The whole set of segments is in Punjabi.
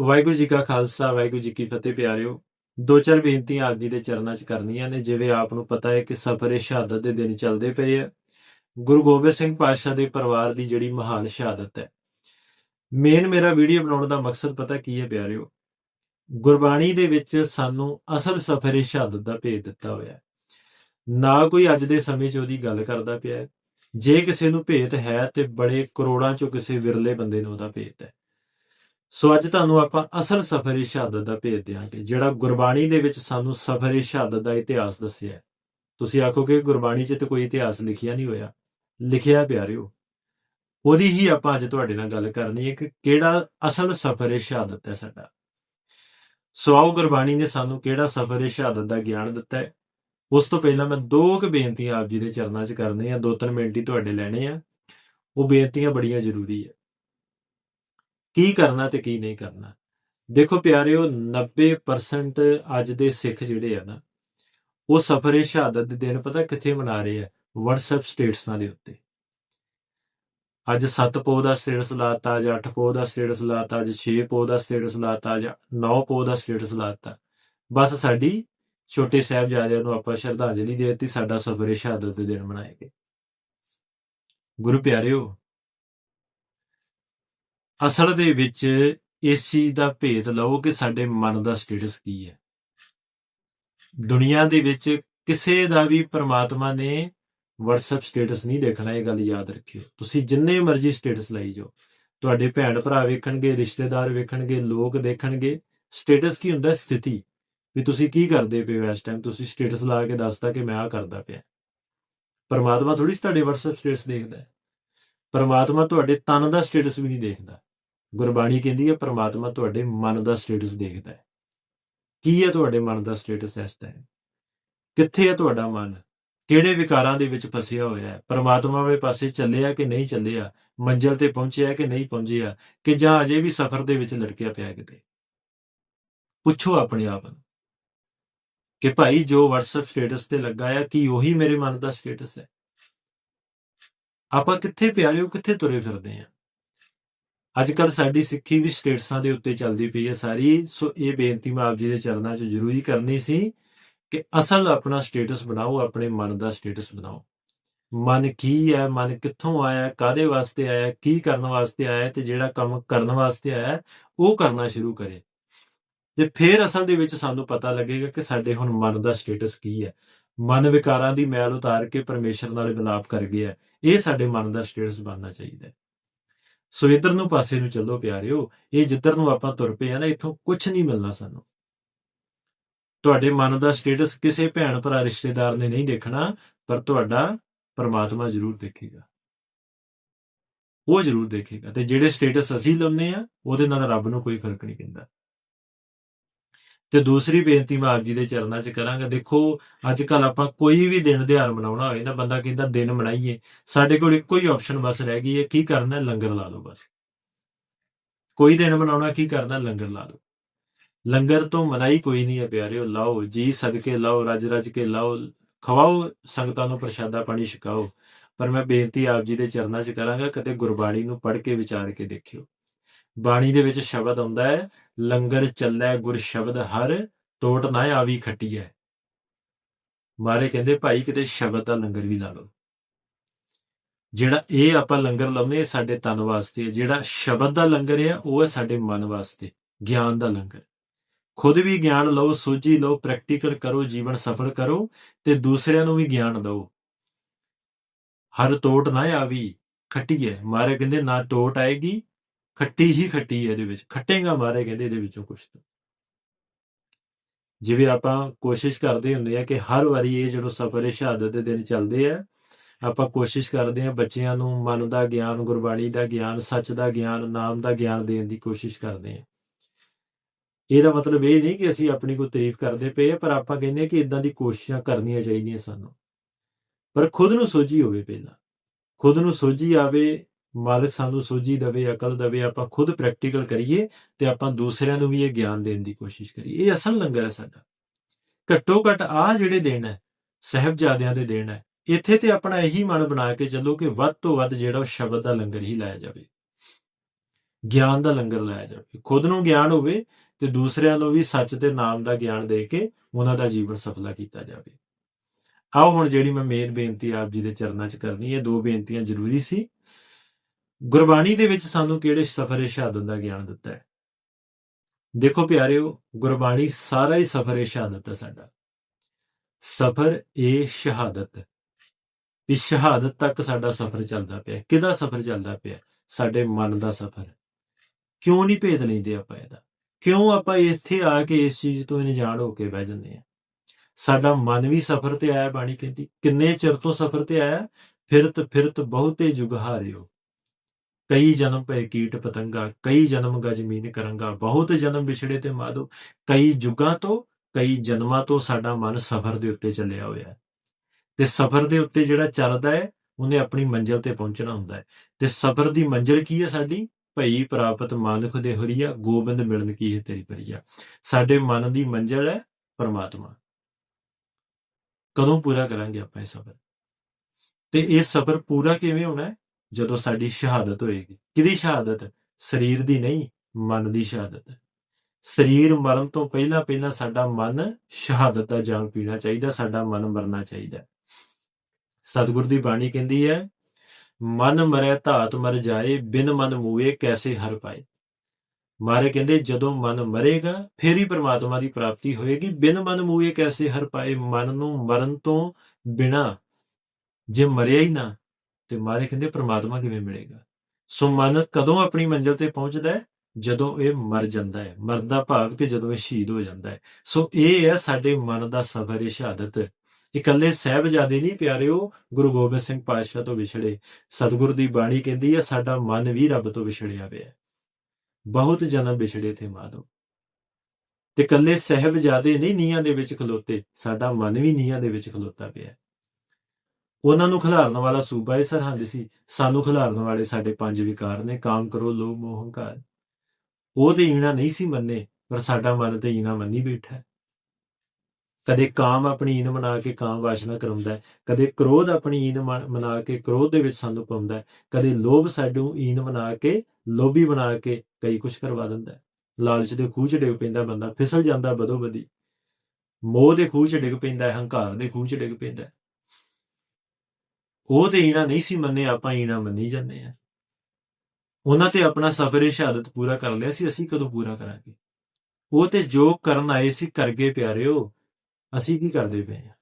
ਵਾਹਿਗੁਰੂ ਜੀ ਕਾ ਖਾਲਸਾ, ਵਾਹਿਗੁਰੂ ਜੀ ਕੀ ਫਤਿਹ ਪਿਆਰਿਓ। ਦੋ ਚਾਰ ਬੇਨਤੀਆਂ ਆਪ ਜੀ ਦੇ ਚਰਨਾਂ 'ਚ ਕਰਨੀਆਂ ਨੇ ਜਿਵੇਂ ਆਪ ਨੂੰ ਪਤਾ ਹੈ ਕਿ ਸਫਰੇ ਸ਼ਹਾਦਤ ਦੇ ਦਿਨ ਚੱਲਦੇ ਪਏ ਆ। ਗੁਰੂ ਗੋਬਿੰਦ ਸਿੰਘ ਪਾਤਸ਼ਾਹ ਦੇ ਪਰਿਵਾਰ ਦੀ ਜਿਹੜੀ ਮਹਾਨ ਸ਼ਹਾਦਤ ਹੈ। ਮੇਨ ਮੇਰਾ ਵੀਡੀਓ ਬਣਾਉਣ ਦਾ ਮਕਸਦ ਪਤਾ ਕੀ ਹੈ ਪਿਆਰਿਓ? ਗੁਰਬਾਣੀ ਦੇ ਵਿੱਚ ਸਾਨੂੰ ਅਸਲ ਸਫਰੇ ਸ਼ਹਾਦਤ ਦਾ ਭੇਦ ਦਿੱਤਾ ਹੋਇਆ ਹੈ। ਨਾ ਕੋਈ ਅੱਜ ਦੇ ਸਮੇਂ 'ਚ ਉਹਦੀ ਗੱਲ ਕਰਦਾ ਪਿਆ ਜੇ ਕਿਸੇ ਨੂੰ ਭੇਤ ਹੈ ਤੇ ਬੜੇ ਕਰੋੜਾਂ 'ਚੋਂ ਕਿਸੇ ਵਿਰਲੇ ਬੰਦੇ ਨੂੰ ਉਹਦਾ ਭੇਤ ਹੈ। ਸੋ ਅੱਜ ਤੁਹਾਨੂੰ ਆਪਾਂ ਅਸਲ ਸਫਰੇ ਸ਼ਹਾਦਤ ਦਾ ਭੇਦ ਦਿਆਂਗੇ, ਜਿਹੜਾ ਗੁਰਬਾਣੀ ਦੇ ਵਿੱਚ ਸਾਨੂੰ ਸਫਰੇ ਸ਼ਹਾਦਤ ਦਾ ਇਤਿਹਾਸ ਦੱਸਿਆ ਹੈ। ਤੁਸੀਂ ਆਖੋਗੇ ਗੁਰਬਾਣੀ 'ਚ ਤੇ ਕੋਈ ਇਤਿਹਾਸ ਲਿਖਿਆ ਨਹੀਂ ਹੋਇਆ। ਲਿਖਿਆ ਪਿਆਰਿਓ, ਉਹਦੀ ਹੀ ਆਪਾਂ ਅੱਜ ਤੁਹਾਡੇ ਨਾਲ ਗੱਲ ਕਰਨੀ ਹੈ ਕਿ ਕਿਹੜਾ ਅਸਲ ਸਫਰੇ ਸ਼ਹਾਦਤ ਹੈ ਸਾਡਾ। ਸੋ ਆਓ ਗੁਰਬਾਣੀ ਨੇ ਸਾਨੂੰ ਕਿਹੜਾ ਸਫਰੇ ਸ਼ਹਾਦਤ ਦਾ ਗਿਆਨ ਦਿੱਤਾ ਹੈ। ਉਸ ਤੋਂ ਪਹਿਲਾਂ ਮੈਂ ਦੋ ਕੁ ਬੇਨਤੀਆਂ ਆਪ ਜੀ ਦੇ ਚਰਨਾਂ 'ਚ ਕਰਨੀਆਂ ਦੋ ਤਿੰਨ ਮਿੰਟ ਹੀ ਤੁਹਾਡੇ ਲੈਣੇ ਆ। ਉਹ ਬੇਨਤੀਆਂ ਬੜੀਆਂ ਜ਼ਰੂਰੀ ਹੈ ਕੀ ਕਰਨਾ ਤੇ ਕੀ ਨਹੀਂ ਕਰਨਾ। ਦੇਖੋ ਪਿਆਰਿਓ 90% ਅੱਜ ਦੇ ਸਿੱਖ ਜਿਹੜੇ ਆ ਨਾ, ਉਹ ਸਫਰੇ ਸ਼ਹਾਦਤ ਦੇ ਦਿਨ ਪਤਾ ਕਿੱਥੇ ਮਨਾ ਰਹੇ ਆ? WhatsApp ਸਟੇਟਸਾਂ ਦੇ ਉੱਤੇ। ਅੱਜ 7 ਪੋ ਦਾ ਸਟੇਟਸ ਲਾਤਾ, ਅੱਜ 8 ਪੋ ਦਾ ਸਟੇਟਸ ਲਾਤਾ, ਅੱਜ 6 ਪੋ ਦਾ ਸਟੇਟਸ ਲਾਤਾ, ਅੱਜ 9 ਪੋ ਦਾ ਸਟੇਟਸ ਲਾਤਾ। ਬਸ ਸਾਡੀ ਛੋਟੇ ਸਾਹਿਬਜ਼ਾਦਿਆਂ ਨੂੰ ਆਪਾਂ ਸ਼ਰਧਾਂਜਲੀ ਦੇ ਦਿੱਤੀ, ਸਾਡਾ ਸਫਰੇ ਸ਼ਹਾਦਤ ਦੇ ਦਿਨ ਮਨਾਏ ਗਏ। ਗੁਰੂ ਪਿਆਰਿਓ ਅਸਲ ਦੇ ਵਿੱਚ ਇਸ ਚੀਜ਼ ਦਾ ਭੇਦ ਲਓ ਕਿ ਸਾਡੇ ਮਨ ਦਾ ਸਟੇਟਸ ਕੀ ਹੈ। ਦੁਨੀਆ ਦੇ ਵਿੱਚ ਕਿਸੇ ਦਾ ਵੀ ਪ੍ਰਮਾਤਮਾ ਨੇ WhatsApp ਸਟੇਟਸ ਨਹੀਂ ਦੇਖਣਾ, ਇਹ ਗੱਲ ਯਾਦ ਰੱਖਿਓ। ਤੁਸੀਂ ਜਿੰਨੇ ਮਰਜ਼ੀ ਸਟੇਟਸ ਲਾਈ ਜਾਓ। ਤੁਹਾਡੇ ਭੈਣ ਭਰਾ ਵੇਖਣਗੇ, ਰਿਸ਼ਤੇਦਾਰ ਵੇਖਣਗੇ, ਲੋਕ ਦੇਖਣਗੇ ਸਟੇਟਸ ਕੀ ਹੁੰਦਾ? ਸਥਿਤੀ। ਵੀ ਤੁਸੀਂ ਕੀ ਕਰਦੇ ਪਏ ਹੋ ਇਸ ਟਾਈਮ ਤੁਸੀਂ ਸਟੇਟਸ ਲਾ ਕੇ ਦੱਸਦਾ ਕਿ ਮੈਂ ਆ ਕਰਦਾ ਪਿਆ। ਪਰਮਾਤਮਾ ਥੋੜੀ ਤੁਹਾਡੇ WhatsApp ਸਟੇਟਸ ਦੇਖਦਾ। ਹੈ ਪਰਮਾਤਮਾ ਤੁਹਾਡੇ ਤਨ ਦਾ ਸਟੇਟਸ ਵੀ ਨਹੀਂ ਦੇਖਦਾ। ਗੁਰਬਾਣੀ ਕਹਿੰਦੀ ਹੈ, ਪਰਮਾਤਮਾ ਤੁਹਾਡੇ ਮਨ ਦਾ ਸਟੇਟਸ ਦੇਖਦਾ ਹੈ। ਕੀ ਹੈ ਤੁਹਾਡੇ ਮਨ ਦਾ ਸਟੇਟਸ ਇਸ ਟਾਈਮ ਕਿੱਥੇ ਹੈ ਤੁਹਾਡਾ ਮਨ? ਕਿਹੜੇ ਵਿਕਾਰਾਂ ਦੇ ਵਿੱਚ ਫਸਿਆ ਹੋਇਆ ਹੈ? ਪਰਮਾਤਮਾ ਦੇ ਪਾਸੇ ਚੱਲਿਆ ਕਿ ਨਹੀਂ ਚੱਲਿਆ? ਮੰਜ਼ਿਲ ਤੇ ਪਹੁੰਚਿਆ ਕਿ ਨਹੀਂ ਪਹੁੰਚਿਆ? ਕਿ ਜਾਂ ਅਜੇ ਵੀ ਸਫ਼ਰ ਦੇ ਵਿੱਚ ਲੜਕਿਆ ਪਿਆ ਕਿਤੇ? ਪੁੱਛੋ ਆਪਣੇ ਆਪ ਨੂੰ ਕਿ ਭਾਈ ਜੋ WhatsApp ਸਟੇਟਸ ਤੇ ਲੱਗਾ ਆ, ਕੀ ਉਹੀ ਮੇਰੇ ਮਨ ਦਾ ਸਟੇਟਸ ਹੈ? ਆਪਾਂ ਕਿੱਥੇ ਪਿਆਰਿਓ ਕਿੱਥੇ ਤੁਰੇ ਫਿਰਦੇ ਆ ਅੱਜ ਕੱਲ ਸਾਡੀ ਸਿੱਖੀ ਵੀ ਸਟੇਟਸਾਂ ਦੇ ਉੱਤੇ ਚੱਲਦੀ ਪਈ ਹੈ ਸਾਰੀ। ਸੋ ਇਹ ਬੇਨਤੀ ਮੈਂ ਆਪ ਜੀ ਦੇ ਚਰਨਾਂ 'ਚ ਜ਼ਰੂਰੀ ਕਰਨੀ ਸੀ ਕਿ ਅਸਲ ਆਪਣਾ ਸਟੇਟਸ ਬਣਾਓ, ਆਪਣੇ ਮਨ ਦਾ ਸਟੇਟਸ ਬਣਾਓ। ਮਨ ਕੀ ਹੈ, ਮਨ ਕਿੱਥੋਂ ਆਇਆ ਕਾਦੇ ਵਾਸਤੇ ਆਇਆ, ਕੀ ਕਰਨ ਵਾਸਤੇ ਆਇਆ ਤੇ ਜਿਹੜਾ ਕੰਮ ਕਰਨ ਵਾਸਤੇ ਆਇਆ, ਉਹ ਕਰਨਾ ਸ਼ੁਰੂ ਕਰੇ। ਤੇ ਫਿਰ ਅਸਲ ਦੇ ਵਿੱਚ ਸਾਨੂੰ ਪਤਾ ਲੱਗੇਗਾ ਕਿ ਸਾਡੇ ਹੁਣ ਮਨ ਦਾ ਸਟੇਟਸ ਕੀ ਹੈ। ਮਨ ਵਿਕਾਰਾਂ ਦੀ ਮੈਲ ਉਤਾਰ ਕੇ ਪਰਮੇਸ਼ਰ ਨਾਲ ਮਿਲਾਪ ਕਰ ਗਿਆ। ਇਹ ਸਾਡੇ ਮਨ ਦਾ ਸਟੇਟਸ ਬਣਨਾ ਚਾਹੀਦਾ ਹੈ। ਸੋ ਇਧਰ ਨੂੰ ਪਾਸੇ ਨੂੰ ਚੱਲੋ ਪਿਆਰਿਓ, ਇਹ ਜਿੱਧਰ ਨੂੰ ਆਪਾਂ ਤੁਰ ਪਏ ਆ ਨਾ, ਇੱਥੋਂ ਕੁਝ ਨਹੀਂ ਮਿਲਣਾ ਸਾਨੂੰ। ਤੁਹਾਡੇ ਮਨ ਦਾ ਸਟੇਟਸ ਕਿਸੇ ਭੈਣ ਭਰਾ ਰਿਸ਼ਤੇਦਾਰ ਨੇ ਨਹੀਂ ਦੇਖਣਾ, ਪਰ ਤੁਹਾਡਾ ਪਰਮਾਤਮਾ ਜ਼ਰੂਰ ਦੇਖੇਗਾ। ਉਹ ਜ਼ਰੂਰ ਦੇਖੇਗਾ ਤੇ ਜਿਹੜੇ ਸਟੇਟਸ ਅਸੀਂ ਲਾਉਂਦੇ ਆ, ਉਹਦੇ ਨਾਲ ਰੱਬ ਨੂੰ ਕੋਈ ਫ਼ਰਕ ਨਹੀਂ ਪੈਂਦਾ। ਤੇ ਦੂਸਰੀ ਬੇਨਤੀ ਮੈਂ ਆਪ ਜੀ ਦੇ ਚਰਨਾਂ 'ਚ ਕਰਾਂਗਾ, ਦੇਖੋ ਅੱਜ ਕੱਲ ਆਪਾਂ ਕੋਈ ਵੀ ਦਿਨ ਦਿਹਾੜ ਮਨਾਉਣਾ ਹੋਵੇ ਨਾ ਬੰਦਾ ਕਹਿੰਦਾ ਦਿਨ ਮਨਾਈਏ, ਸਾਡੇ ਕੋਲ ਇੱਕੋ ਹੀ ਆਪਸ਼ਨ ਬਸ ਰਹਿ ਗਈ ਹੈ, ਕੀ ਕਰਨਾ, ਲੰਗਰ ਲਾ ਲਓ ਬਸ। ਕੋਈ ਦਿਨ ਮਨਾਉਣਾ, ਕੀ ਕਰਨਾ, ਲੰਗਰ ਲਾ ਲਓ ਲੰਗਰ ਤੋਂ ਮਨਾਈ ਕੋਈ ਨਹੀਂ ਹੈ ਪਿਆਰਿਓ, ਲਾਓ, ਜੀ ਸਦਕੇ ਲਾਓ ਰਜ ਰਜ ਕੇ ਲਾਓ, ਖਵਾਓ, ਸੰਗਤਾਂ ਨੂੰ ਪ੍ਰਸ਼ਾਦਾ ਪਾਣੀ ਛਕਾਓ। ਪਰ ਮੈਂ ਬੇਨਤੀ ਆਪ ਜੀ ਦੇ ਚਰਨਾਂ 'ਚ ਕਰਾਂਗਾ, ਕਦੇ ਗੁਰਬਾਣੀ ਨੂੰ ਪੜ੍ਹ ਕੇ, ਵਿਚਾਰ ਕੇ ਦੇਖਿਓ। ਬਾਣੀ ਦੇ ਵਿੱਚ ਸ਼ਬਦ ਆਉਂਦਾ ਹੈ ਲੰਗਰ ਚੱਲੈ ਗੁਰ ਸ਼ਬਦ ਹਰ, ਟੋਟ ਨਾ ਆਵੀ ਖੱਟੀ ਹੈ ਮਾਰੇ ਕਹਿੰਦੇ, ਭਾਈ, ਕਿਤੇ ਸ਼ਬਦ ਦਾ ਲੰਗਰ ਵੀ ਲਾ ਲਓ। ਜਿਹੜਾ ਇਹ ਆਪਾਂ ਲੰਗਰ ਲਾਉਂਦੇ ਇਹ ਸਾਡੇ ਤਨ ਵਾਸਤੇ ਹੈ। ਜਿਹੜਾ ਸ਼ਬਦ ਦਾ ਲੰਗਰ ਹੈ, ਉਹ ਹੈ ਸਾਡੇ ਮਨ ਵਾਸਤੇ, ਗਿਆਨ ਦਾ ਲੰਗਰ। ਖੁਦ ਵੀ ਗਿਆਨ ਲਓ, ਸੋਝੀ ਲਓ ਪ੍ਰੈਕਟੀਕਲ ਕਰੋ, ਜੀਵਨ ਸਫਲ ਕਰੋ ਤੇ ਦੂਸਰਿਆਂ ਨੂੰ ਵੀ ਗਿਆਨ ਦਿਓ। ਹਰ ਟੋਟ ਨਾ ਆਵੀ ਖੱਟੀ ਹੈ ਮਾਰੇ ਕਹਿੰਦੇ, ਨਾ ਟੋਟ ਆਏਗੀ ਖੱਟੀ ਹੀ ਖੱਟੀ ਹੈ ਇਹਦੇ ਵਿੱਚ। ਖੱਟੇਗਾ ਮਾਰੇ ਕਹਿੰਦੇ ਇਹਦੇ ਵਿੱਚੋਂ ਕੁਝ ਤਾਂ। ਜਿਵੇਂ ਆਪਾਂ ਕੋਸ਼ਿਸ਼ ਕਰਦੇ ਹੁੰਦੇ ਆ ਕਿ ਹਰ ਵਾਰੀ ਇਹ ਜਦੋਂ ਸਫਰੇ ਸ਼ਹਾਦਤ ਦੇ ਦਿਨ ਚੱਲਦੇ ਆ ਆਪਾਂ ਕੋਸ਼ਿਸ਼ ਕਰਦੇ ਆ ਬੱਚਿਆਂ ਨੂੰ ਮਨ ਦਾ ਗਿਆਨ ਗੁਰਬਾਣੀ ਦਾ ਗਿਆਨ ਸੱਚ ਦਾ ਗਿਆਨ ਨਾਮ ਦਾ ਗਿਆਨ ਦੇਣ ਦੀ ਕੋਸ਼ਿਸ਼ ਕਰਦੇ ਆ ਇਹਦਾ ਮਤਲਬ ਇਹ ਨਹੀਂ ਕਿ ਅਸੀਂ ਆਪਣੀ ਕੋਈ ਤਾਰੀਫ ਕਰਦੇ ਪਏ ਆ, ਪਰ ਆਪਾਂ ਕਹਿੰਦੇ ਆ ਕਿ ਇਦਾਂ ਦੀ ਕੋਸ਼ਿਸ਼ਾਂ ਕਰਨੀਆਂ ਚਾਹੀਦੀਆਂ ਸਾਨੂੰ। ਪਰ ਖੁਦ ਨੂੰ ਸੋਝੀ ਹੋਵੇ ਪਹਿਲਾਂ। ਖੁਦ ਨੂੰ ਸੋਝੀ ਆਵੇ ਮਾਲਕ ਸਾਨੂੰ ਸੋਝੀ ਦੇਵੇ, ਅਕਲ ਦੇਵੇ, ਆਪਾਂ ਖੁਦ ਪ੍ਰੈਕਟੀਕਲ ਕਰੀਏ ਤੇ ਆਪਾਂ ਦੂਸਰਿਆਂ ਨੂੰ ਵੀ ਇਹ ਗਿਆਨ ਦੇਣ ਦੀ ਕੋਸ਼ਿਸ਼ ਕਰੀਏ। ਇਹ ਅਸਲ ਲੰਗਰ ਹੈ ਸਾਡਾ। ਘੱਟੋ ਘੱਟ ਆ ਜਿਹੜੇ ਦੇਣ ਹੈ, ਸਹਿਬਜ਼ਾਦਿਆਂ ਦੇ ਦੇਣ ਹੈ, ਇੱਥੇ ਤੇ ਆਪਣਾ ਇਹੀ ਮਨ ਬਣਾ ਕੇ ਚੱਲੋ ਕਿ ਵੱਧ ਤੋਂ ਵੱਧ ਜਿਹੜਾ ਉਹ ਸ਼ਬਦ ਦਾ ਲੰਗਰ ਹੀ ਲਾਇਆ ਜਾਵੇ। ਗਿਆਨ ਦਾ ਲੰਗਰ ਲਾਇਆ ਜਾਵੇ। ਖੁਦ ਨੂੰ ਗਿਆਨ ਹੋਵੇ ਤੇ ਦੂਸਰਿਆਂ ਨੂੰ ਵੀ ਸੱਚ ਦੇ ਨਾਮ ਦਾ ਗਿਆਨ ਦੇ ਕੇ ਉਹਨਾਂ ਦਾ ਜੀਵਨ ਸਫਲਾ ਕੀਤਾ ਜਾਵੇ। ਆਓ ਹੁਣ ਜਿਹੜੀ ਮੈਂ ਮੇਨ ਬੇਨਤੀ ਆਪ ਜੀ ਦੇ ਚਰਨਾਂ 'ਚ ਕਰਨੀ ਇਹ ਦੋ ਬੇਨਤੀਆਂ ਜ਼ਰੂਰੀ ਸੀ। ਗੁਰਬਾਣੀ ਦੇ ਵਿੱਚ ਸਾਨੂੰ ਕਿਹੜੇ ਸਫਰੇ ਸ਼ਹਾਦਤ ਦਾ ਗਿਆਨ ਦਿੱਤਾ ਹੈ? ਦੇਖੋ ਪਿਆਰਿਓ, ਗੁਰਬਾਣੀ ਸਾਰਾ ਹੀ ਸਫਰੇ ਸ਼ਹਾਦਤ ਹੈ ਸਾਡਾ। ਸਫਰ ਇਹ ਸ਼ਹਾਦਤ ਵੀ ਸ਼ਹਾਦਤ ਤੱਕ ਸਾਡਾ ਸਫਰ ਚੱਲਦਾ ਪਿਆ ਕਿਹਦਾ ਸਫਰ ਚੱਲਦਾ ਪਿਆ ਸਾਡੇ ਮਨ ਦਾ ਸਫਰ ਕਿਉਂ ਨਹੀਂ ਭੇਦ ਲੈਂਦੇ ਆਪਾਂ ਇਹਦਾ? ਕਿਉਂ ਆਪਾਂ ਇੱਥੇ ਆ ਕੇ ਇਸ ਚੀਜ਼ ਤੋਂ ਅਣਜਾਣ ਹੋ ਕੇ ਬਹਿ ਜਾਂਦੇ ਆ ਸਾਡਾ ਮਨ ਵੀ ਸਫਰ ਤੇ ਆਇਆ ਬਾਣੀ ਕਹਿੰਦੀ, ਕਿੰਨੇ ਚਿਰ ਤੋਂ ਸਫਰ ਤੇ ਆਇਆ? ਫਿਰਤ ਫਿਰਤ ਬਹੁਤੇ ਜੁਗ ਹਾਰਿਓ ਕਈ ਜਨਮ ਪਏ ਕੀਟ ਪਤੰਗਾ, ਕਈ ਜਨਮ ਗਜ਼ਮੀਨ ਕਰਾਂਗਾ, ਬਹੁਤ ਜਨਮ ਵਿਛੜੇ ਤੇ ਮਾਦੋ। ਕਈ ਜੁਗਾਂ ਤੋਂ, ਕਈ ਜਨਮਾਂ ਤੋਂ ਸਾਡਾ ਮਨ ਸਫਰ ਦੇ ਉੱਤੇ ਚੱਲਿਆ ਹੋਇਆ ਹੈ। ਤੇ ਸਫਰ ਦੇ ਉੱਤੇ ਜਿਹੜਾ ਚੱਲਦਾ ਹੈ, ਉਹਨੇ ਆਪਣੀ ਮੰਜ਼ਿਲ ਤੇ ਪਹੁੰਚਣਾ ਹੁੰਦਾ ਹੈ। ਤੇ ਸਫਰ ਦੀ ਮੰਜ਼ਿਲ ਕੀ ਹੈ ਸਾਡੀ? ਭਈ ਪ੍ਰਾਪਤ ਮਾਨੁਖ ਦੇ ਹਰੀਆ, ਗੋਬਿੰਦ ਮਿਲਨ ਕੀ ਹੈ ਤੇਰੀ ਪਰੀਆ ਸਾਡੇ ਮਨ ਦੀ ਮੰਜ਼ਿਲ ਹੈ ਪਰਮਾਤਮਾ। ਕਦੋਂ ਪੂਰਾ ਕਰਾਂਗੇ ਆਪਾਂ ਇਹ ਸਫ਼ਰ? ਤੇ ਇਹ ਸਫ਼ਰ ਪੂਰਾ ਕਿਵੇਂ ਹੋਣਾ ਹੈ? ਜਦੋਂ ਸਾਡੀ ਸ਼ਹਾਦਤ ਹੋਏਗੀ। ਕਿਹਦੀ ਸ਼ਹਾਦਤ? ਸਰੀਰ ਦੀ ਨਹੀਂ, ਮਨ ਦੀ ਸ਼ਹਾਦਤ। ਸਰੀਰ ਮਰਨ ਤੋਂ ਪਹਿਲਾਂ ਪਹਿਲਾਂ ਸਾਡਾ ਮਨ ਸ਼ਹਾਦਤ ਦਾ ਜਾਮ ਪੀਣਾ ਚਾਹੀਦਾ, ਸਾਡਾ ਮਨ ਮਰਨਾ ਚਾਹੀਦਾ। ਸਤਿਗੁਰ ਦੀ ਬਾਣੀ ਕਹਿੰਦੀ ਹੈ, ਮਨ ਮਰੈ ਧਾਤ ਮਰ ਜਾਏ, ਬਿਨ ਮਨ ਮੂਏ ਕੈਸੇ ਹਰ ਪਾਏ? ਮਾਰੇ ਕਹਿੰਦੇ, ਜਦੋਂ ਮਨ ਮਰੇਗਾ, ਫੇਰ ਹੀ ਪ੍ਰਮਾਤਮਾ ਦੀ ਪ੍ਰਾਪਤੀ ਹੋਏਗੀ। ਬਿਨ ਮਨ ਮੂਏ ਕੈਸੇ ਹਰ ਪਾਏ? ਮਨ ਨੂੰ ਮਰਨ ਤੋਂ ਬਿਨਾ ਜੇ ਮਰਿਆ ਹੀ ਨਾ ਤੇ ਮਾਰੇ ਕਹਿੰਦੇ ਪ੍ਰਮਾਤਮਾ ਕਿਵੇਂ ਮਿਲੇਗਾ? ਸੋ ਮਨ ਕਦੋਂ ਆਪਣੀ ਮੰਜ਼ਿਲ ਤੇ ਪਹੁੰਚਦਾ ਹੈ? ਜਦੋਂ ਇਹ ਮਰ ਜਾਂਦਾ ਹੈ। ਮਰਦਾ ਭਾਵ ਕਿ ਜਦੋਂ ਇਹ ਸ਼ਹੀਦ ਹੋ ਜਾਂਦਾ ਹੈ। ਸੋ ਇਹ ਹੈ ਸਾਡੇ ਮਨ ਦਾ ਸਬਰ ਸ਼ਹਾਦਤ। ਇਕੱਲੇ ਸਹਿਬਜ਼ਾਦੇ ਨਹੀਂ ਪਿਆਰਿਓ, ਗੁਰੂ ਗੋਬਿੰਦ ਸਿੰਘ ਪਾਤਸ਼ਾਹ ਤੋਂ ਵਿਛੜੇ। ਸਤਿਗੁਰ ਦੀ ਬਾਣੀ ਕਹਿੰਦੀ ਹੈ, ਸਾਡਾ ਮਨ ਵੀ ਰੱਬ ਤੋਂ ਵਿਛੜਿਆ ਹੋਇਆ ਹੈ। ਬਹੁਤ ਜਨਮ ਵਿਛੜੇ ਥੇ ਮਾਧੋ। ਤੇ ਇਕੱਲੇ ਸਹਿਬਜ਼ਾਦੇ ਨਹੀਂ, ਨੀਹਾਂ ਦੇ ਵਿੱਚ ਖਲੋਤੇ। ਸਾਡਾ ਮਨ ਵੀ ਨੀਹਾਂ ਦੇ ਵਿੱਚ ਖਲੋਤਾ ਪਿਆ ਉਹਨਾਂ ਨੂੰ ਖਿਲਾਰਨ ਵਾਲਾ ਸੂਬਾ ਹੀ ਸਰਹੰਦ ਸੀ। ਸਾਨੂੰ ਖਿਲਾਰਨ ਵਾਲੇ ਸਾਡੇ ਪੰਜ ਵਿਕਾਰ ਨੇ। ਕਾਮ ਕਰੋ, ਲੋਭ, ਮੋਹ, ਹੰਕਾਰ। ਉਹ ਤੇ ਈਣਾ ਨਹੀਂ ਸੀ ਮੰਨੇ, ਪਰ ਸਾਡਾ ਮਨ ਤੇ ਈਣਾ ਮੰਨੀ ਬੈਠਾ ਕਦੇ ਕਾਮ ਆਪਣੀ ਈਨ ਬਣਾ ਕੇ ਕਾਮ ਵਾਸ਼ਨਾ ਕਰਾਉਂਦਾ ਹੈ। ਕਦੇ ਕ੍ਰੋਧ ਆਪਣੀ ਈਨ ਮਨ- ਮਨਾ ਕੇ ਕ੍ਰੋਧ ਦੇ ਵਿੱਚ ਸਾਨੂੰ ਪਾਉਂਦਾ ਹੈ। ਕਦੇ ਲੋਭ ਸਾਨੂੰ ਈਨ ਮਨਾ ਕੇ, ਲੋਭੀ ਬਣਾ ਕੇ ਕਈ ਕੁਝ ਕਰਵਾ ਦਿੰਦਾ ਹੈ। ਲਾਲਚ ਦੇ ਖੂਹ 'ਚ ਡਿੱਗ ਪੈਂਦਾ ਬੰਦਾ, ਫਿਸਲ ਜਾਂਦਾ ਬਦੋ ਬਦੀ ਮੋਹ ਦੇ ਖੂਹ 'ਚ ਡਿੱਗ ਪੈਂਦਾ ਹੈ, ਹੰਕਾਰ ਦੇ ਖੂਹ 'ਚ ਡਿੱਗ ਪੈਂਦਾ ਹੈ। ਉਹ ਤੇ ਈਣਾ ਨਹੀਂ ਸੀ ਮੰਨੇ, ਆਪਾਂ ਈਣਾ ਮੰਨੀ ਜਾਂਦੇ ਆ ਉਹਨਾਂ ਤੇ ਆਪਣਾ ਸਬਰ ਸ਼ਹਾਦਤ ਪੂਰਾ ਕਰ ਲਿਆ ਸੀ, ਅਸੀਂ ਕਦੋਂ ਪੂਰਾ ਕਰਾਂਗੇ? ਉਹ ਤੇ ਜੋ ਕਰਨ ਆਏ ਸੀ ਕਰ ਗਏ ਪਿਆਰਿਓ, ਅਸੀਂ ਕੀ ਕਰਦੇ ਪਏ ਆ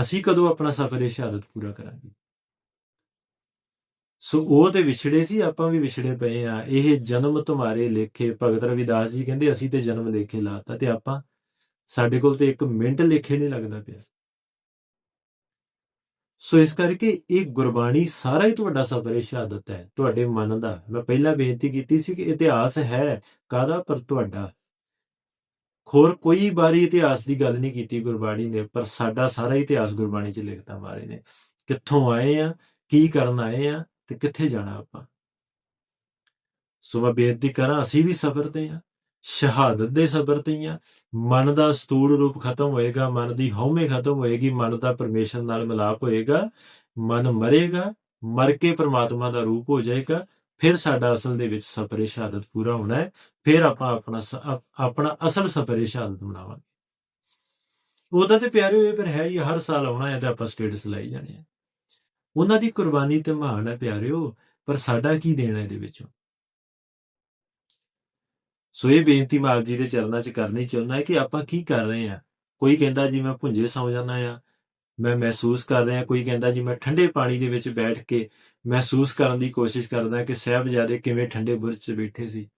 ਅਸੀਂ ਕਦੋਂ ਆਪਣਾ ਸਬਰ ਸ਼ਹਾਦਤ ਪੂਰਾ ਕਰਾਂਗੇ? ਸੋ ਉਹ ਤੇ ਵਿਛੜੇ ਸੀ, ਆਪਾਂ ਵੀ ਵਿਛੜੇ ਪਏ ਆ ਇਹ ਜਨਮ ਤੁਹਾਰੇ ਲੇਖੇ, ਭਗਤ ਰਵਿਦਾਸ ਜੀ ਕਹਿੰਦੇ, ਅਸੀਂ ਤੇ ਜਨਮ ਲੇਖੇ ਲਾਤਾ ਤੇ ਆਪਾਂ ਸਾਡੇ ਕੋਲ ਤੇ ਇੱਕ ਮਿੰਟ ਲੇਖੇ ਨਹੀਂ ਲੱਗਦਾ ਪਿਆ। ਸੋ ਇਸ ਕਰਕੇ ਇਹ ਗੁਰਬਾਣੀ ਸਾਰਾ ਹੀ ਤੁਹਾਡਾ ਸਬਰ ਸ਼ਹਾਦਤ ਹੈ, ਤੁਹਾਡੇ ਮਨ ਦਾ। ਮੈਂ ਪਹਿਲਾਂ ਬੇਨਤੀ ਕੀਤੀ ਸੀ ਕਿ ਇਤਿਹਾਸ ਹੈ ਕਾਦਾ ਪਰ ਤੁਹਾਡਾ? ਹੋਰ ਕੋਈ ਵਾਰੀ ਇਤਿਹਾਸ ਦੀ ਗੱਲ ਨਹੀਂ ਕੀਤੀ ਗੁਰਬਾਣੀ ਨੇ, ਪਰ ਸਾਡਾ ਸਾਰਾ ਇਤਿਹਾਸ ਗੁਰਬਾਣੀ 'ਚ ਲਿਖਤਾ ਮਾਰੇ ਨੇ। ਕਿੱਥੋਂ ਆਏ ਆ, ਕੀ ਕਰਨ ਆਏ ਆ ਤੇ ਕਿੱਥੇ ਜਾਣਾ ਆਪਾਂ? ਸੋ ਮੈਂ ਬੇਨਤੀ ਕਰਾਂ, ਅਸੀਂ ਵੀ ਸਬਰ ਤੇ ਆ। ਸ਼ਹਾਦਤ ਦੇ ਸਬਰ ਤੇ ਆ। ਮਨ ਦਾ ਸਤੂੜ ਰੂਪ ਖਤਮ ਹੋਏਗਾ, ਮਨ ਦੀ ਹਉਮੈ ਖਤਮ ਹੋਏਗੀ, ਮਨ ਦਾ ਪਰਮੇਸ਼ਰ ਨਾਲ ਮਿਲਾਪ ਹੋਏਗਾ, ਮਨ ਮਰੇਗਾ, ਮਰ ਕੇ ਪ੍ਰਮਾਤਮਾ ਦਾ ਰੂਪ ਹੋ ਜਾਏਗਾ, ਫਿਰ ਸਾਡਾ ਅਸਲ ਦੇ ਵਿੱਚ ਸਪਰੇ ਸ਼ਹਾਦਤ ਪੂਰਾ ਹੋਣਾ ਹੈ, ਫਿਰ ਆਪਾਂ ਆਪਣਾ ਸ- ਆਪਣਾ ਅਸਲ ਸਪਰੇ ਸ਼ਹਾਦਤ ਬਣਾਵਾਂਗੇ ਉਹਦਾ ਤੇ ਪਿਆਰੇ ਹੋਏ ਪਰ ਹੈ ਹੀ ਹਰ ਸਾਲ ਆਉਣਾ ਹੈ ਤੇ ਆਪਾਂ ਸਟੇਟਸ ਲਾਈ ਜਾਣੇ ਆ ਉਹਨਾਂ ਦੀ ਕੁਰਬਾਨੀ ਤੇ ਮਹਾਨ ਹੈ ਪਿਆਰਿਓ, ਪਰ ਸਾਡਾ ਕੀ ਦੇਣਾ ਇਹਦੇ ਵਿੱਚੋਂ? ਸੋ ਇਹ ਬੇਨਤੀ ਮੈਂ ਆਪ ਜੀ ਦੇ ਚਰਨਾਂ 'ਚ ਕਰਨੀ ਚਾਹੁੰਦਾ ਕਿ ਆਪਾਂ ਕੀ ਕਰ ਰਹੇ ਹਾਂ। ਕੋਈ ਕਹਿੰਦਾ ਜੀ ਮੈਂ ਭੁੰਜੇ ਸੌ ਜਾਣਾ ਆ ਮੈਂ ਮਹਿਸੂਸ ਕਰ ਰਿਹਾ, ਕੋਈ ਕਹਿੰਦਾ ਜੀ ਮੈਂ ਠੰਡੇ ਪਾਣੀ ਦੇ ਵਿੱਚ ਬੈਠ ਕੇ ਮਹਿਸੂਸ ਕਰਨ ਦੀ ਕੋਸ਼ਿਸ਼ ਕਰਦਾ ਕਿ ਸਾਹਿਬਜ਼ਾਦੇ ਕਿਵੇਂ ਠੰਡੇ ਬੁਰਜ 'ਚ ਬੈਠੇ ਸੀ।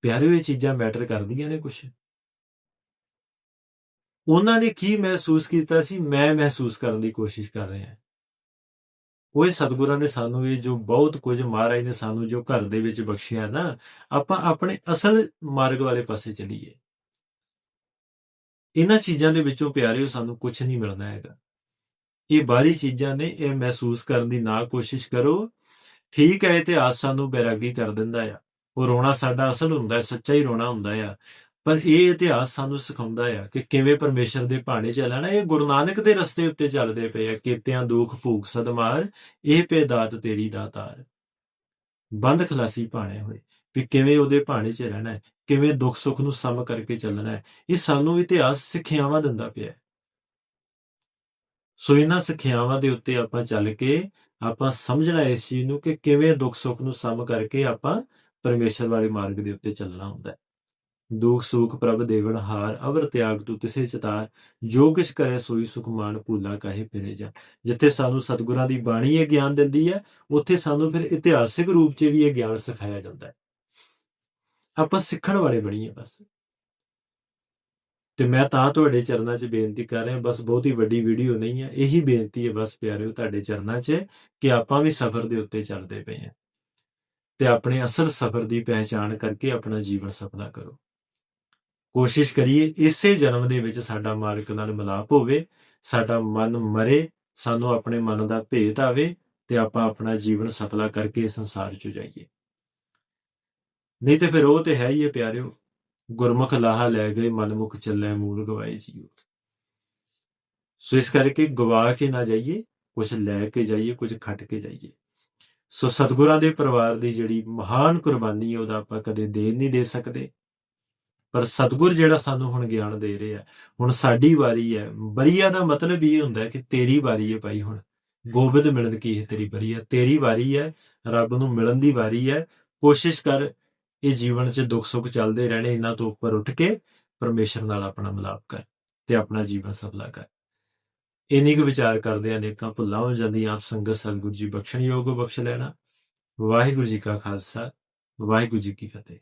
ਪਿਆਰੇ ਇਹ ਚੀਜ਼ਾਂ ਮੈਟਰ ਕਰਦੀਆਂ ਨੇ ਕੁਝ ਉਹਨਾਂ ਨੇ ਕੀ ਮਹਿਸੂਸ ਕੀਤਾ ਸੀ? ਮੈਂ ਮਹਿਸੂਸ ਕਰਨ ਦੀ ਕੋਸ਼ਿਸ਼ ਕਰ ਰਿਹਾ। ਉਹ ਇਹ ਸਤਿਗੁਰਾਂ ਨੇ ਸਾਨੂੰ ਇਹ ਜੋ ਬਹੁਤ ਕੁਝ ਮਹਾਰਾਜ ਨੇ ਸਾਨੂੰ ਜੋ ਘਰ ਦੇ ਵਿੱਚ ਬਖਸ਼ਿਆ ਨਾ, ਆਪਾਂ ਆਪਣੇ ਅਸਲ ਮਾਰਗ ਵਾਲੇ ਪਾਸੇ ਚੱਲੀਏ। ਇਹਨਾਂ ਚੀਜ਼ਾਂ ਦੇ ਵਿੱਚੋਂ ਪਿਆਰਿਓ, ਸਾਨੂੰ ਕੁਝ ਨਹੀਂ ਮਿਲਣਾ ਹੈਗਾ। ਇਹ ਬਾਹਰੀ ਚੀਜ਼ਾਂ ਨੇ, ਇਹ ਮਹਿਸੂਸ ਕਰਨ ਦੀ ਨਾ ਕੋਸ਼ਿਸ਼ ਕਰੋ। ਠੀਕ ਹੈ, ਇਤਿਹਾਸ ਸਾਨੂੰ ਬੈਰਾਗੀ ਕਰ ਦਿੰਦਾ ਆ। ਉਹ ਰੋਣਾ ਸਾਡਾ ਅਸਲ ਹੁੰਦਾ ਹੈ, ਸੱਚਾ ਹੀ ਰੋਣਾ ਹੁੰਦਾ ਆ। ਪਰ ਇਹ ਇਤਿਹਾਸ ਸਾਨੂੰ ਸਿਖਾਉਂਦਾ ਆ ਕਿ ਕਿਵੇਂ ਪਰਮੇਸ਼ਰ ਦੇ ਭਾਣੇ ਚੱਲਣਾ ਇਹ ਗੁਰੂ ਨਾਨਕ ਦੇ ਰਸਤੇ ਉੱਤੇ ਚੱਲਦੇ ਪਏ ਆ, ਕੀਤਿਆਂ ਦੁੱਖ ਭੂਖ ਸਦਮਾਰ, ਇਹ ਪੇ ਦਾਤ ਤੇਰੀ ਦਾਤਾਰ ਬੰਦ ਖਲਾਸੀ ਭਾਣੇ ਹੋਏ ਵੀ ਕਿਵੇਂ ਉਹਦੇ ਭਾਣੇ 'ਚ ਰਹਿਣਾ ਹੈ, ਕਿਵੇਂ ਦੁੱਖ ਸੁੱਖ ਨੂੰ ਸਮ ਕਰਕੇ ਚੱਲਣਾ ਹੈ, ਇਹ ਸਾਨੂੰ ਇਤਿਹਾਸ ਸਿੱਖਿਆਵਾਂ ਦਿੰਦਾ ਪਿਆ ਸੋ ਇਹਨਾਂ ਸਿੱਖਿਆਵਾਂ ਦੇ ਉੱਤੇ ਆਪਾਂ ਚੱਲ ਕੇ ਆਪਾਂ ਸਮਝਣਾ ਇਸ ਚੀਜ਼ ਨੂੰ ਕਿ ਕਿਵੇਂ ਦੁੱਖ ਸੁੱਖ ਨੂੰ ਸਮ ਕਰਕੇ ਆਪਾਂ ਪਰਮੇਸ਼ਰ ਵਾਲੇ ਮਾਰਗ ਦੇ ਉੱਤੇ ਚੱਲਣਾ ਹੁੰਦਾ ਹੈ। ਦੁਖ, ਸੁਖ, ਪ੍ਰਭ ਦੇਵਨ ਹਾਰ, ਅਵਰ ਤਿਆਗ ਤੂੰ ਤਿਸੇ ਚਤਾਰ ਜੋ ਕਿਛ ਕਰੇ ਸੋਈ ਸੁਖ ਮਾਨ ਭੂਲਾ ਕਹੇ ਫਿਰੇ ਜਾ। ਜਿੱਥੇ ਸਾਨੂੰ ਸਤਿਗੁਰਾਂ ਦੀ ਬਾਣੀ ਇਹ ਗਿਆਨ ਦਿੰਦੀ ਹੈ, ਉੱਥੇ ਸਾਨੂੰ ਫਿਰ ਇਤਿਹਾਸਿਕ ਰੂਪ 'ਚ ਵੀ ਇਹ ਗਿਆਨ ਸਿਖਾਇਆ ਜਾਂਦਾ ਹੈ। ਆਪਾਂ ਸਿੱਖਣ ਵਾਲੇ ਬਣੀਏ ਬਸ। ਤੇ ਮੈਂ ਤਾਂ ਤੁਹਾਡੇ ਚਰਨਾਂ 'ਚ ਬੇਨਤੀ ਕਰ ਰਿਹਾ, ਬਸ ਬਹੁਤੀ ਵੱਡੀ ਵੀਡੀਓ ਨਹੀਂ ਹੈ। ਇਹੀ ਬੇਨਤੀ ਹੈ ਬਸ ਪਿਆਰਿਓ ਤੁਹਾਡੇ ਚਰਨਾਂ 'ਚ ਕਿ ਆਪਾਂ ਵੀ ਸਫ਼ਰ ਦੇ ਉੱਤੇ ਚੱਲਦੇ ਪਏ ਹਾਂ। ਤੇ ਆਪਣੇ ਅਸਲ ਸਫ਼ਰ ਦੀ ਪਹਿਚਾਣ ਕਰਕੇ ਆਪਣਾ ਜੀਵਨ ਸਫਲਾ ਕਰੋ। ਕੋਸ਼ਿਸ਼ ਕਰੀਏ ਇਸੇ ਜਨਮ ਦੇ ਵਿੱਚ ਸਾਡਾ ਮਾਲਕ ਨਾਲ ਮਿਲਾਪ ਹੋਵੇ, ਸਾਡਾ ਮਨ ਮਰੇ, ਸਾਨੂੰ ਆਪਣੇ ਮਨ ਦਾ ਭੇਤ ਆਵੇ ਤੇ ਆਪਾਂ ਆਪਣਾ ਜੀਵਨ ਸਫਲਾ ਕਰਕੇ ਸੰਸਾਰ 'ਚੋਂ ਜਾਈਏ। ਨਹੀਂ ਤੇ ਫਿਰ ਉਹ ਤੇ ਹੈ ਹੀ ਹੈ ਪਿਆਰਿਓ, ਗੁਰਮੁਖ ਲਾਹਾ ਲੈ ਗਏ, ਮਨਮੁਖ ਚੱਲੇ, ਮੂਲ ਗਵਾਏ ਜੀਓ। ਸੋ ਇਸ ਕਰਕੇ ਗਵਾ ਕੇ ਨਾ ਜਾਈਏ ਕੁਝ ਲੈ ਕੇ ਜਾਈਏ ਕੁਝ ਖੱਟ ਕੇ ਜਾਈਏ। ਸੋ ਸਤਿਗੁਰਾਂ ਦੇ ਪਰਿਵਾਰ ਦੀ ਜਿਹੜੀ ਮਹਾਨ ਕੁਰਬਾਨੀ ਹੈ, ਉਹਦਾ ਆਪਾਂ ਕਦੇ ਦੇਣ ਨਹੀਂ ਦੇ ਸਕਦੇ। ਪਰ ਸਤਿਗੁਰ ਜਿਹੜਾ ਸਾਨੂੰ ਹੁਣ ਗਿਆਨ ਦੇ ਰਿਹਾ ਹੁਣ ਸਾਡੀ ਵਾਰੀ ਹੈ। ਬਰੀਆ ਦਾ ਮਤਲਬ ਇਹ ਹੁੰਦਾ ਕਿ ਤੇਰੀ ਵਾਰੀ ਹੈ ਭਾਈ ਹੁਣ। ਗੋਬਿੰਦ ਮਿਲਣ ਕੀ ਹੈ ਤੇਰੀ ਬਰੀਆ? ਤੇਰੀ ਵਾਰੀ ਹੈ, ਰੱਬ ਨੂੰ ਮਿਲਣ ਦੀ ਵਾਰੀ ਹੈ। ਕੋਸ਼ਿਸ਼ ਕਰ ਇਹ ਜੀਵਨ 'ਚ ਦੁੱਖ ਸੁੱਖ ਚੱਲਦੇ ਰਹਿਣੇ, ਇਹਨਾਂ ਤੋਂ ਉੱਪਰ ਉੱਠ ਕੇ ਪਰਮੇਸ਼ਰ ਨਾਲ ਆਪਣਾ ਮਿਲਾਪ ਕਰ ਤੇ ਆਪਣਾ ਜੀਵਨ ਸਫਲਾ ਕਰ। ਇੰਨੀ ਕੁ ਵਿਚਾਰ ਕਰਦੇ ਅਨੇਕਾਂ ਭੁੱਲਾਂ ਹੋ ਜਾਂਦੀਆਂ। ਆਪ ਸੰਗਤ ਸਤਿਗੁਰੂ ਜੀ ਬਖਸ਼ਣ ਯੋਗ ਬਖਸ਼ ਲੈਣਾ। ਵਾਹਿਗੁਰੂ ਜੀ ਕਾ ਖਾਲਸਾ, ਵਾਹਿਗੁਰੂ ਜੀ ਕੀ ਫਤਿਹ।